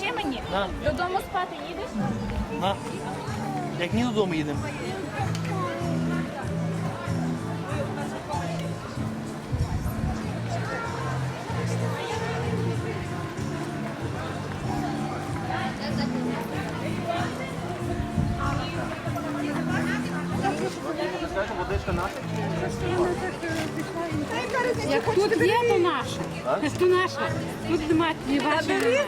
Навчи мені. Додому спати їдеш? На. Як ні додому їдемо. Водичка наша. Як тут є, то наша. То наша. Тут немає ні вашої.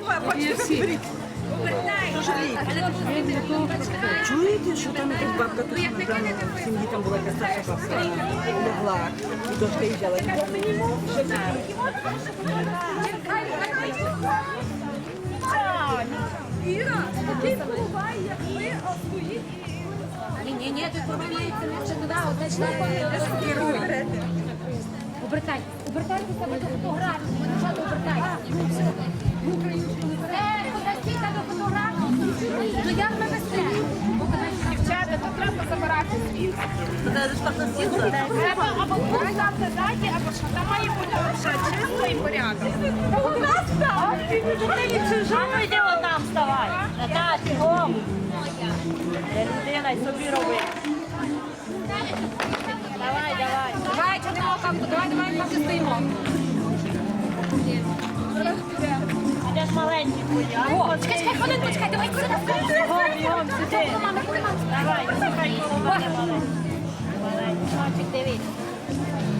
Чуєте, що там якась бабка тут в сім'ї там була якась старша бабка лягла, і дочка їй взяла. Ні, ні, ні, ти помиляється, не вже туди, одне член. Обертай, обертайтеся до фотографії, дівчата, обертайтеся. Е, подождіть, до фотографії. Ну як ми вести? Дівчата, тут треба забирати звідси. Треба або тут завтра або що там має бути чисто і порядок. У нас так. Чужому йди Не людина й собі роби. Давай, давай. Давай, чого там, давай, давай, поки стоїмо. Ідеш маленький поїхав. О, чекай, чекай, хвилинку, чекай, давай, куди Бігом, бігом, сюди. Мами, куди мами? Давай, чекай, коло мене маленький. Маленький. Мальчик, дивись.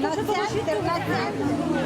На центр, на центр.